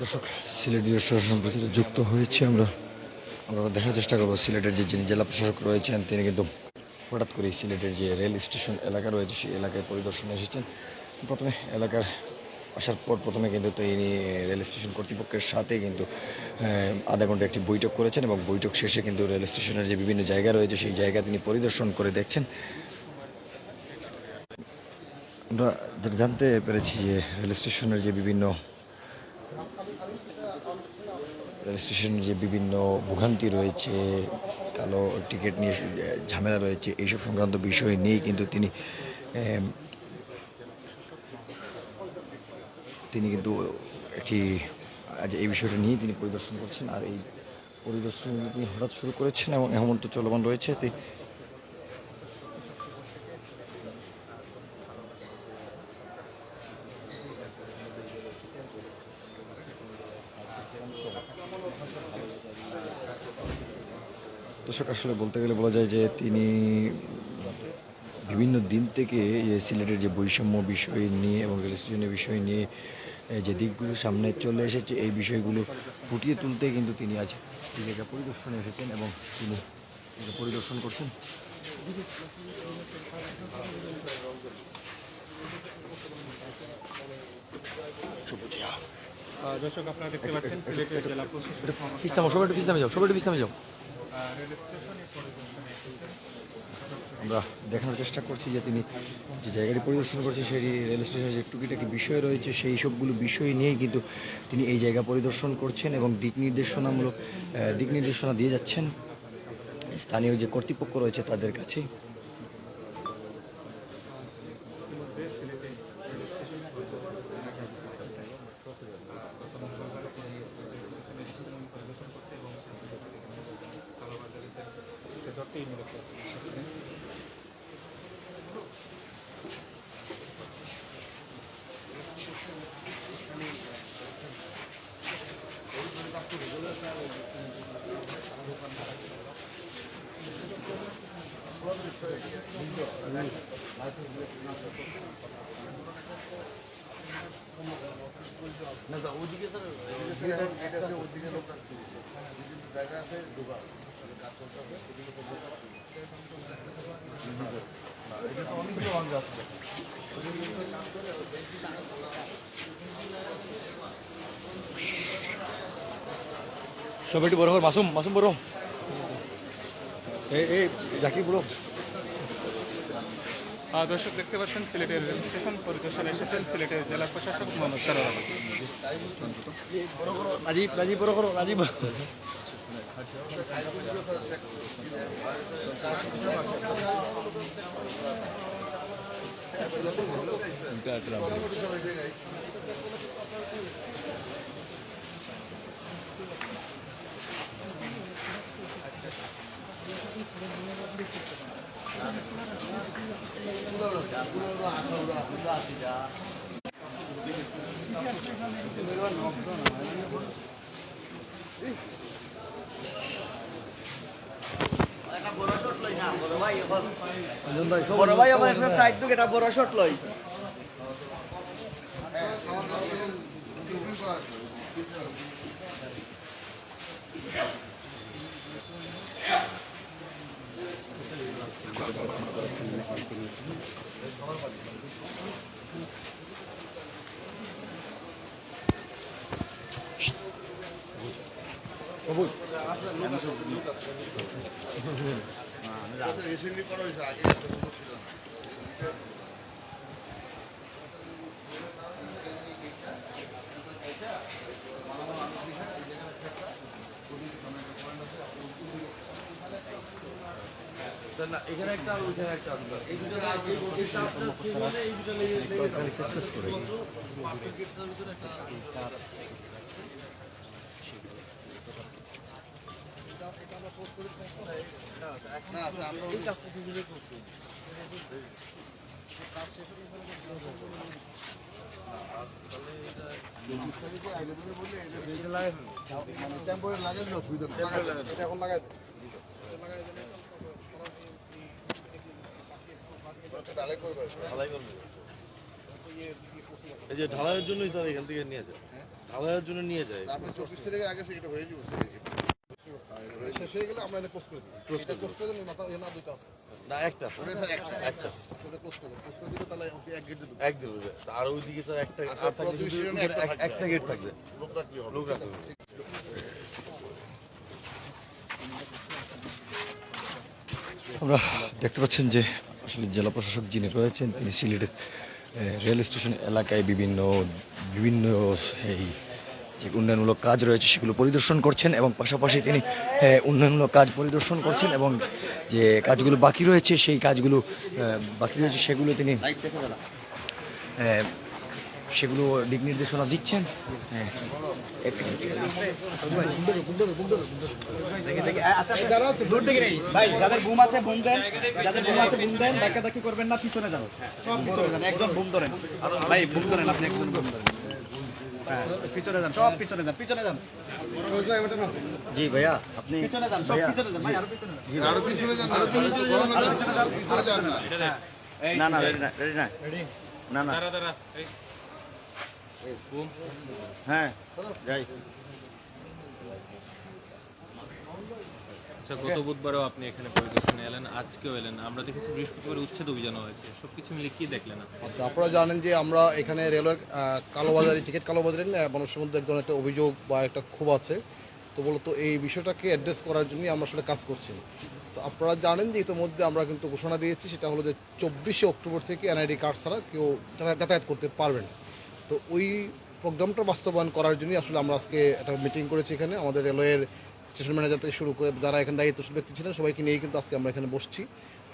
দর্শক সিলেটের প্রশাসন প্রচারে যুক্ত হয়েছে আমরা। আমরা দেখার চেষ্টা করব সিলেটের যে যিনি জেলা প্রশাসক রয়েছেন, তিনি কিন্তু হঠাৎ করে সিলেটের যে রেল স্টেশন এলাকা রয়েছে, সেই এলাকায় পরিদর্শনে এসেছেন। প্রথমে এলাকার আসার পর প্রথমে কিন্তু তিনি রেল স্টেশন কর্তৃপক্ষের সাথে কিন্তু আধা ঘণ্টা একটি বৈঠক করেছেন এবং বৈঠক শেষে কিন্তু রেল স্টেশনের যে বিভিন্ন জায়গা রয়েছে, সেই জায়গা তিনি পরিদর্শন করে দেখছেন। আমরা জানতে পেরেছি যে রেল স্টেশনের যে বিভিন্ন রেল স্টেশনের যে বিভিন্ন ভোগান্তি রয়েছে, কালো টিকিট নিয়ে ঝামেলা রয়েছে, এইসব সংক্রান্ত বিষয় নিয়েই কিন্তু তিনি তিনি কিন্তু একটি, আজ এই বিষয়টা নিয়ে তিনি পরিদর্শন করছেন। আর এই পরিদর্শন তিনি হঠাৎ শুরু করেছেন এবং এমন তো চলমান রয়েছে দর্শক আসলে বলতে গেলে বলা যায় যে তিনি বিভিন্ন দিন থেকে যে সিলেটের যে বৈষম্য বিষয় নিয়ে এবং রেল স্টেশনের বিষয় নিয়ে যে দিকগুলো সামনে চলে এসেছে এই বিষয়গুলো ফুটিয়ে তুলতে কিন্তু তিনি আজ জায়গা পরিদর্শনে এসেছেন এবং তিনি পরিদর্শন করছেন। দর্শক আপনারা দেখতে পাচ্ছেন সিলেটের জেলা পিস্তামো সবাই একটু পিস্তামে যাও সবাই একটু পিস্তামে যাও। আমরা দেখানোর চেষ্টা করছি যে তিনি যে জায়গাটি পরিদর্শন করছে সেই রেল স্টেশনের যে টুকিটাকি বিষয় রয়েছে, সেই সবগুলো বিষয় নিয়েই কিন্তু তিনি এই জায়গা পরিদর্শন করছেন এবং দিক নির্দেশনামূলক দিক নির্দেশনা দিয়ে যাচ্ছেন। স্থানীয় যে কর্তৃপক্ষ রয়েছে তাদের কাছে ইতিমধ্যে সিলেটে রেল স্টেশন পরিদর্শন এলাকায় গত মঙ্গলবার তিনি রেল স্টেশনে এসেছেন এবং পরিদর্শন করতে এবং কালোবাজারিতে সে ধরতেই মূলত এসেছিলেন করতে হবে ওদিকে। না, এটা একটু বড় মাসুম মাসুম বড় এই এই জাকির বড় দর্শক দেখতে পাচ্ছেন, সিলেটের রেল স্টেশন পরিদর্শনে এসেছেন, সিলেটের জেলা প্রশাসক মোহাম্মদ করো রাজীব রাজীব, বড় করো, রাজীব। বড় ভাই আমার একটা সাইড থেকে এটা বড় শট লই রিসেন্টলি করা হয়েছে আগে এত সুন্দর ছিল না না এখানে একটা ওইখানে একটা এই দুটো এই দুটো মানে এটা এখন লাগাই লাগাই ঢালাই করবে এই যে ঢালাইয়ের জন্যই স্যার এখান থেকে নিয়ে যায়। আদায়ের জন্য নিয়ে যায়। আপনি চব্বিশ তারিখে আগে সে এটা হয়ে যাবে। শেষ হয়ে গেলে আমরা এটা পোস্ট করে দিই। এটা পোস্ট করে দিই মাথা এ না দুটো আছে। না একটা এক গেট। আর ওইদিকে তো একটা আচ্ছা, আর থাকবে একটা গেট লোক রাখলে আমরা দেখতে পাচ্ছেন যে আসলে জেলা প্রশাসক যিনি রয়েছেন, তিনি সিলেটের রেল স্টেশন এলাকায় বিভিন্ন বিভিন্ন এই যে উন্নয়নমূলক কাজ রয়েছে সেগুলো পরিদর্শন করছেন এবং পাশাপাশি তিনি উন্নয়নমূলক কাজ পরিদর্শন করছেন এবং যে কাজগুলো বাকি রয়েছে, সেই কাজগুলো বাকি রয়েছে সেগুলো তিনি সেগুলো দিক নির্দেশনা দিচ্ছেন? হ্যাঁ। যাদের ঘুম আছে ঘুম দেন। যাদের ঘুম আছে ঘুম দেন। ধাক্কা ধাক্কি করবেন না পিছনে যান। সব পিছনে যান। একজন ঘুম ধরেন। ভাই ঘুম ধরেন আপনি একজন ঘুম ধরেন। হ্যাঁ পিছনে যান সব পিছনে যান পিছনে যান। জি ভাইয়া আপনি পিছনে যান সব পিছনে যান। ভাই আরও পিছনে যান। আরও পিছনে যান না পিছনে যান না না না রেডি না। রেডি না না। হ্যাঁ যাই। আচ্ছা গত বুধবারও আপনি এখানে পরিদর্শনে এলেন আজকেও এলেন। আমরা দেখেছি বৃহস্পতিবার উচ্ছেদ অভিযান হয়েছে। সবকিছু মিলে কি দেখলেন আচ্ছা আপনারা জানেন যে আমরা এখানে রেলওয়ের কালোবাজারি টিকিট কালোবাজারি মানুষের মধ্যে এক ধরনের একটা অভিযোগ বা একটা ক্ষোভ আছে। তো মূলত এই বিষয়টাকে অ্যাড্রেস করার জন্যই আমরা আসলে কাজ করছি। তো আপনারা জানেন যে ইতিমধ্যে আমরা কিন্তু ঘোষণা দিয়েছি সেটা হলো যে চব্বিশে অক্টোবর থেকে এনআইডি কার্ড ছাড়া কেউ যাতায়াত- যাতায়াত করতে পারবে না। তো ওই প্রোগ্রামটা বাস্তবায়ন করার জন্যই আসলে আমরা আজকে একটা মিটিং করেছি এখানে। আমাদের রেলওয়ের স্টেশন ম্যানেজার থেকে শুরু করে যারা এখানে দায়িত্বশীল ব্যক্তি ছিলেন, সবাইকে নিয়েই কিন্তু আজকে আমরা এখানে বসছি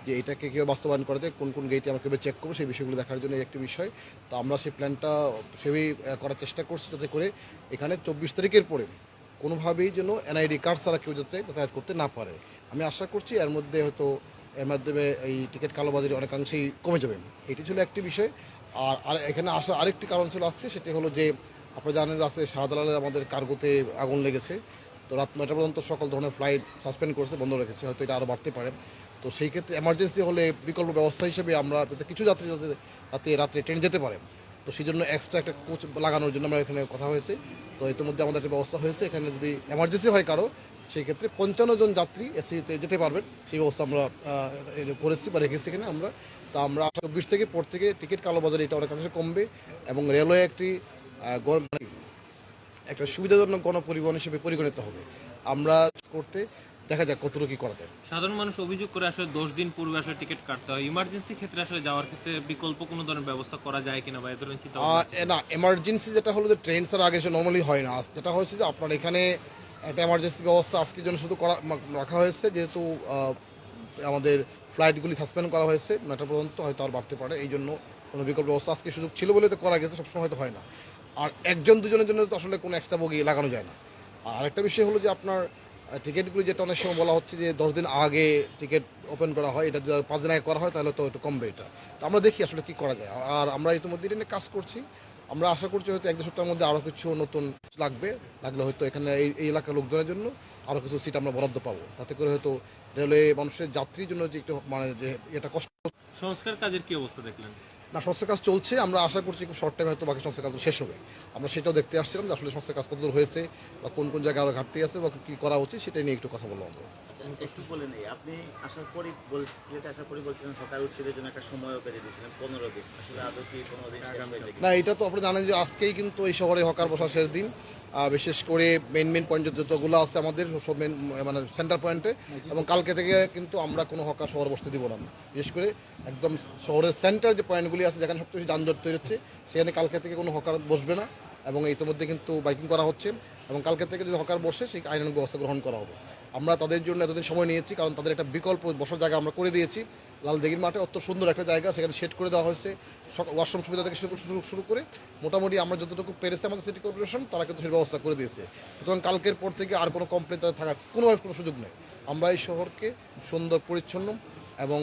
যে এটাকে কীভাবে বাস্তবায়ন করা করাতে কোন কোন গেটে আমরা কীভাবে চেক করব, সেই বিষয়গুলো দেখার জন্য একটি বিষয়। তো আমরা সেই প্ল্যানটা সেভাবেই করার চেষ্টা করছি যাতে করে এখানে চব্বিশ তারিখের পরে কোনোভাবেই যেন এনআইডি কার্ড ছাড়া কেউ যাতে যাতায়াত করতে না পারে। আমি আশা করছি এর মধ্যে হয়তো এর মাধ্যমে এই টিকিট কালোবাজারি অনেকাংশেই কমে যাবে। এটি ছিল একটি বিষয়। আর আর এখানে আসার আরেকটি কারণ ছিল আজকে, সেটি হলো যে আপনারা জানেন আজকে শাহজালালের আমাদের কার্গোতে আগুন লেগেছে। তো রাত নয়টা পর্যন্ত সকল ধরনের ফ্লাইট সাসপেন্ড করেছে, বন্ধ রেখেছে, হয়তো এটা আরও বাড়তে পারে। তো সেই ক্ষেত্রে এমার্জেন্সি হলে বিকল্প ব্যবস্থা হিসেবে আমরা যাতে কিছু যাত্রী যাতে রাতে রাত্রে ট্রেন যেতে পারে। তো সেই জন্য এক্সট্রা একটা কোচ লাগানোর জন্য আমরা এখানে কথা হয়েছে। তো ইতিমধ্যে আমাদের একটা ব্যবস্থা হয়েছে। এখানে যদি এমার্জেন্সি হয় কারও সেই ক্ষেত্রে পঞ্চান্ন জন যাত্রী এসিতে যেতে পারবেন। সেই ব্যবস্থা আমরা করেছি বা রেখেছি এখানে আমরা। তো আমরা চব্বিশ থেকে পর থেকে টিকিট কালোবাজারি এটা অনেকাংশে কমবে এবং রেলওয়ে একটি মানে একটা সুবিধাজনক গণপরিবহন হিসেবে পরিগণিত হবে। আমরা করতে দেখা যাক কতটুকু কি করা যায়। সাধারণ মানুষ অভিযোগ করে আসলে দশ দিন পূর্বে আসলে টিকিট কাটতে হয়। ইমার্জেন্সি ক্ষেত্রে আসলে যাওয়ার ক্ষেত্রে বিকল্প কোনো ধরনের ব্যবস্থা করা যায় কিনা বা এ ধরনের চিন্তা না এমার্জেন্সি যেটা হলো যে ট্রেন ছাড়া আগে নর্মালি হয় না। যেটা হয়েছে যে আপনার এখানে একটা এমার্জেন্সি ব্যবস্থা আজকের জন্য শুধু করা রাখা হয়েছে। যেহেতু আমাদের ফ্লাইটগুলি সাসপেন্ড করা হয়েছে, নয়টা পর্যন্ত হয়তো আর বাড়তে পারে। এই জন্য কোনো বিকল্প ব্যবস্থা আজকে সুযোগ ছিল বলে তো করা গেছে, সবসময় হয়তো হয় না। আর একজন দুজনের জন্য তো আসলে কোনো এক্সট্রা বগি লাগানো যায় না। আর আরেকটা বিষয় হলো যে আপনার টিকিটগুলি যেটা অনেক সময় বলা হচ্ছে যে দশ দিন আগে টিকিট ওপেন করা হয়, এটা যদি পাঁচ দিন আগে করা হয়, তাহলে তো একটু কমবে এটা। তো আমরা দেখি আসলে কি করা যায়। আর আমরা ইতিমধ্যে এটা নিয়ে কাজ করছি। আমরা আশা করছি হয়তো এক দু সপ্তাহের মধ্যে আরও কিছু নতুন লাগবে। লাগলে হয়তো এখানে এই এই এলাকার লোকজনের জন্য আরও কিছু সিট আমরা বরাদ্দ পাবো। তাতে করে হয়তো রেলওয়ে মানুষের যাত্রীর জন্য যে একটু মানে যে এটা কষ্ট সংস্কার কাজের কি অবস্থা দেখলেন? না সংস্থার কাজ চলছে। আমরা আশা করছি খুব শর্ট টাইমে হয়তো বাকি সংস্থার কাজ শেষ হবে। আমরা সেটাও দেখতে আসছিলাম যে আসলে সংস্থার কাজ কতদূর হয়েছে বা কোন কোন জায়গায় আরও ঘাটতি আছে বা কী করা উচিত সেটা নিয়ে একটু কথা বললাম আমরা। একটু বলে নেই। আপনি আসার পরই বল সিলেটে আসার পরই বলছিলেন, সকাল উচ্ছেদের জন্য একটা সময়ও বেঁধে দিয়েছিলেন, পনেরো দিন। আসলে আদৌ কি পনেরো দিন? না, এটা তো আপনারা জানেন যে আজকেই কিন্তু এই শহরে হকার বসার শেষ দিন। বিশেষ করে মেন মেন পয়েন্ট যতগুলো আছে আমাদের, সব মেন মানে সেন্টার পয়েন্টে এবং কালকে থেকে কিন্তু আমরা কোনো হকার শহর বসতে দিব না। বিশেষ করে একদম শহরের সেন্টার যে পয়েন্টগুলি আছে, যেখানে সবচেয়ে বেশি যানজট তৈরি হচ্ছে, সেখানে কালকে থেকে কোনো হকার বসবে না। এবং ইতিমধ্যে কিন্তু বাইকিং করা হচ্ছে। এবং কালকে থেকে যদি হকার বসে, সেই আইনানুগ ব্যবস্থা গ্রহণ করা হবে। আমরা তাদের জন্য এতদিন সময় নিয়েছি, কারণ তাদের একটা বিকল্প বসার জায়গা আমরা করে দিয়েছি। লালদিঘির মাঠে অত সুন্দর একটা জায়গা, সেখানে সেট করে দেওয়া হয়েছে। ওয়াশরুম সুবিধা থেকে শুরু শুরু শুরু করে মোটামুটি আমরা যতটুকু পেরেছি আমাদের সিটি কর্পোরেশন তারা কিন্তু সেই ব্যবস্থা করে দিয়েছে। সুতরাং কালকের পর থেকে আর কোনো কমপ্লেন তাদের থাকার কোনোভাবে কোনো সুযোগ নেই। আমরা এই শহরকে সুন্দর, পরিচ্ছন্ন এবং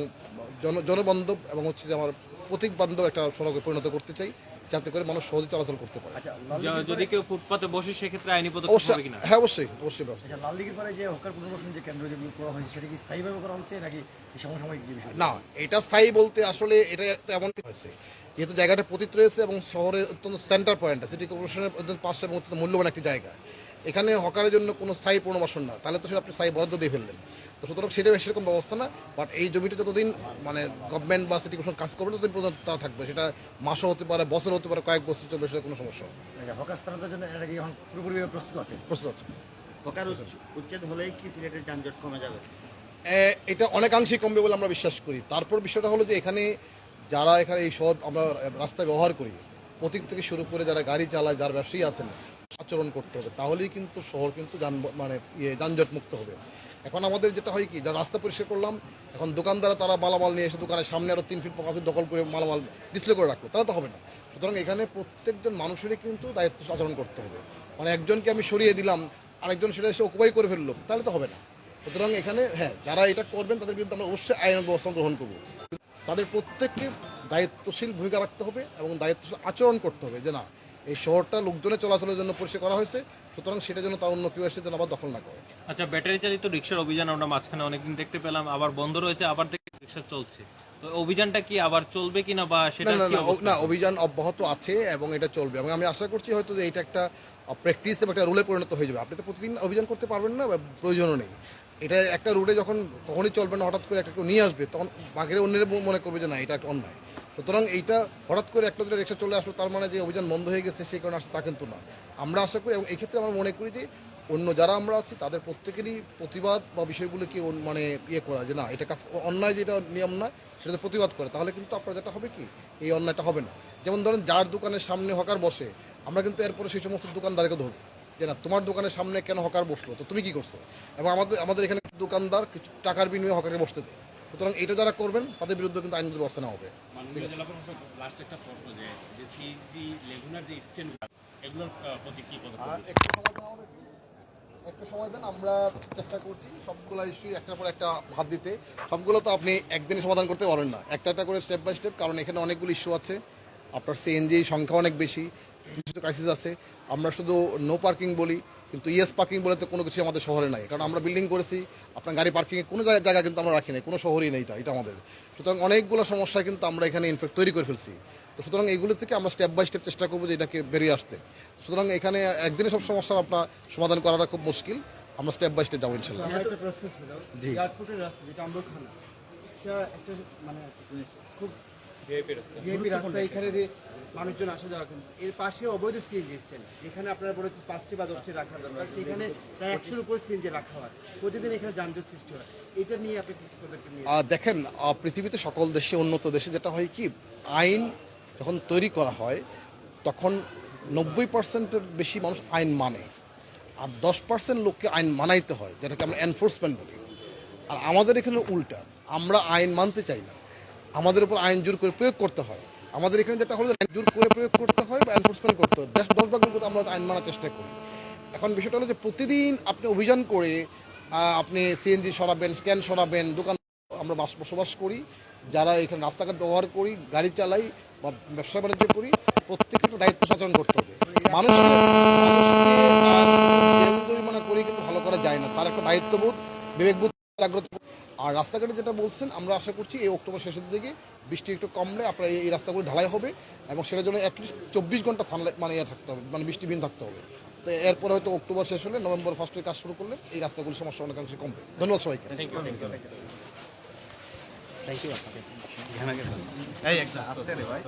জন জনবান্ধব এবং হচ্ছে যে আমার প্রতীক বান্ধব একটা সড়কে পরিণত করতে চাই। যাতে করে মানুষ সহজে চলাচল করতে পারে। আচ্ছা যদি কেউ ফুটপাতে বসে সেক্ষেত্রে আইনি পদক্ষেপ হবে কিনা? হ্যাঁ অবশ্যই অবশ্যই ব্যবস্থা। আচ্ছা লাল দিঘির পরে যে হকার পুনর্বাসন যে কেন্দ্র যেগুলো করা হয়েছে সেটা কি স্থায়ীভাবে করা হয়েছে নাকি সমসাময়িক যে বিষয় না এটা স্থায়ী বলতে আসলে এটা একটা এমন হয়েছে। যেহেতু জায়গাটা পতিত রয়েছে এবং শহরের অত্যন্ত সেন্টার পয়েন্ট সিটি কর্পোরেশনের অত্যন্ত পাশে এবং অত্যন্ত মূল্যবান একটি জায়গা। এখানে হকারের জন্য কোনো স্থায়ী পুনর্বাসন না। তাহলে তো সেটা আপনি স্থায়ী বরাদ্দ দিয়ে ফেললেন। তো সুতরাং সেটা সেরকম ব্যবস্থা না বাট এই জমিটা যতদিন মানে গভর্নমেন্ট বা সিটি কর্পোরেশন কাজ করবে ততদিন পর্যন্ত তা থাকবে। সেটা মাসও হতে পারে বছর হতে পারে কয়েক বছর চলবে সেটা কোনো সমস্যা হবে হকার এটা কি এখন পুরোপুরিভাবে প্রস্তুত আছে? প্রস্তুত আছে। হকার উচ্ছেদ হলেই কি সিলেটের যানজট কমে যাবে? এটা অনেকাংশেই কমবে বলে আমরা বিশ্বাস করি। তারপর বিষয়টা হলো যে এখানে যারা এখানে এই শহর আমরা রাস্তা ব্যবহার করি প্রতীক থেকে শুরু করে যারা গাড়ি চালায় যারা ব্যবসায়ী আছেন আচরণ করতে হবে। তাহলেই কিন্তু শহর কিন্তু যান মানে ইয়ে যানজট মুক্ত হবে। এখন আমাদের যেটা হয় কি যারা রাস্তা পরিষ্কার করলাম, এখন দোকানদারা তারা মালামাল নিয়ে এসে দোকানের সামনে আরও তিন ফিট পাঁচ দখল করে মালামাল ডিসপ্লে করে রাখল তারা তো হবে না। সুতরাং এখানে প্রত্যেকজন মানুষেরই কিন্তু দায়িত্ব আচরণ করতে হবে। মানে একজনকে আমি সরিয়ে দিলাম, আরেকজন সেটা এসে অকুপাই করে ফেলল, তাহলে তো হবে না। সুতরাং এখানে হ্যাঁ যারা এটা করবেন, তাদের বিরুদ্ধে আমরা অবশ্যই আইন ব্যবস্থা গ্রহণ করব। তাদের প্রত্যেককে দায়িত্বশীল ভূমিকা রাখতে হবে এবং দায়িত্বশীল আচরণ করতে হবে যে না এই শহরটা লোকজনের চলাচলের জন্য পরিষ্কার করা হয়েছে সুতরাং সেটা যেন তার অন্য কেউ এসে যেন আবার দখল না করে। আচ্ছা ব্যাটারি চালিত রিক্সার অভিযান আমরা মাঝখানে অনেকদিন দেখতে পেলাম আবার বন্ধ রয়েছে আবার থেকে রিক্সা চলছে। তো অভিযানটা কি আবার চলবে কিনা বা সেটা না না না অভিযান অব্যাহত আছে এবং এটা চলবে। এবং আমি আশা করছি হয়তো যে এটা একটা প্র্যাকটিস এবং একটা রুলে পরিণত হয়ে যাবে। আপনি তো প্রতিদিন অভিযান করতে পারবেন না প্রয়োজনও নেই। এটা একটা রুটে যখন কখনই চলবে না হঠাৎ করে একটা কেউ নিয়ে আসবে তখন বাকিরা অন্যের মনে করবে যে না এটা একটা অন্যায়। সুতরাং এইটা হঠাৎ করে একটা দুটো চলে আসলো, তার মানে যে অভিযান বন্ধ হয়ে গেছে সেই কারণে আসছে তা কিন্তু না। আমরা আশা করি এবং এই ক্ষেত্রে আমরা মনে করি যে অন্য যারা আমরা আছি, তাদের প্রত্যেকেরই প্রতিবাদ বা বিষয়গুলোকে মানে ইয়ে করা যে না, এটা কাজ অন্যায় যেটা নিয়ম না সেটাতে প্রতিবাদ করে। তাহলে কিন্তু আপনার যেটা হবে কি, এই অন্যায়টা হবে না। যেমন ধরেন যার দোকানের সামনে হকার বসে, আমরা কিন্তু এরপরে সেই সমস্ত দোকানদারকে ধরবো যে না, তোমার দোকানের সামনে কেন হকার বসল? তো তুমি কি করছ? এবং আমাদের আমাদের এখানে দোকানদার কিছু টাকার বিনিময়ে হকারকে বসতে দেয়। সুতরাং এটা যারা করবেন তাদের বিরুদ্ধে কিন্তু আইনগত ব্যবস্থা নেওয়া হবে। একটা সময়? একটু দেন আমরা চেষ্টা করছি সবগুলো ইস্যু একটার পর একটা হাত দিতে। সবগুলো তো আপনি একদিনে সমাধান করতে পারেন না। একটা একটা করে স্টেপ বাই স্টেপ কারণ এখানে অনেকগুলো ইস্যু আছে। আপনার সিএনজি সংখ্যা অনেক বেশি। কিছু ক্রাইসিস আছে আমরা শুধু নো পার্কিং বলি কিন্তু ইয়েস পার্কিং বলে তো কোনো কিছু আমাদের শহরে নাই। কারণ আমরা বিল্ডিং করেছি আপনার গাড়ি পার্কিংয়ে কোনো জায়গা কিন্তু আমরা রাখি নাই কোনো শহরই নেই এটা এটা আমাদের। সুতরাং অনেকগুলো সমস্যা কিন্তু আমরা এখানে ইনফ্যাক্ট তৈরি করে ফেলছি। তো সুতরাং এইগুলো থেকে আমরা স্টেপ বাই স্টেপ চেষ্টা করব যে এটাকে বেরিয়ে আসতে। সুতরাং এখানে একদিনে সব সমস্যার আপনার সমাধান করাটা খুব মুশকিল আমরা স্টেপ বাই স্টেপ যাব ইনশাল্লাহ। জি। একটা মানে খুব ভিআইপি রাস্তা। এখানে মানুষজন আসা যাওয়া এর পাশে অবৈধ সিএনজি স্ট্যান্ড যেখানে আপনারা বলেছেন পাঁচটি বা দশটি রাখা দরকার। সেখানে প্রায় একশোর উপরে সিএনজি রাখা হয়। প্রতিদিন এখানে যানজট সৃষ্টি হয়। এটা নিয়ে আপনি কিছু পদক্ষেপ নিয়ে দেখেন পৃথিবীতে সকল দেশে উন্নত দেশে যেটা হয় কি আইন যখন তৈরি করা হয় তখন নব্বই পার্সেন্টের বেশি মানুষ আইন মানে। আর দশ পার্সেন্ট লোককে আইন মানাইতে হয় যেটাকে আমরা এনফোর্সমেন্ট বলি। আর আমাদের এখানে উল্টা। আমরা আইন মানতে চাই না। আমাদের উপর আইন জোর করে প্রয়োগ করতে হয়। আমাদের এখানে যেটা হলো, আইন জোর করে প্রয়োগ করতে হয় বা এনফোর্সমেন্ট করতে হয়। দশ দশ ভাগ আমরা আইন মানার চেষ্টা করি। এখন বিষয়টা হলো যে প্রতিদিন আপনি অভিযান করে আপনি সিএনজি সরাবেন, স্ক্যান সরাবেন, দোকান আমরা বাস, বসবাস করি। যারা এখানে রাস্তাঘাট ব্যবহার করি, গাড়ি চালাই বা ব্যবসা বাণিজ্য করি, প্রত্যেকের একটা দায়িত্ব সচেতন করতে হবে। মানুষ মানুষকে জরিমানা করে কিন্তু ভালো করা যায় না। তার একটা দায়িত্ববোধ, বিবেকবোধ জাগ্রত আর রাস্তাঘাটে যেটা বলছেন আমরা আশা করছি এই অক্টোবর শেষের দিকে বৃষ্টি একটু কমলে আপনার এই রাস্তাগুলো ঢালাই হবে এবং সেটার জন্য অ্যাটলিস্ট চব্বিশ ঘণ্টা সানলাইট মানে ইয়ে থাকতে হবে মানে বৃষ্টিবিহীন থাকতে হবে। তো এরপরে হয়তো অক্টোবর শেষ হলে নভেম্বর ফার্স্টে কাজ শুরু করলে এই রাস্তাগুলোর সমস্যা অনেকাংশে কমবে। ধন্যবাদ সবাইকে। এই একটা আস্তে রে ভাই।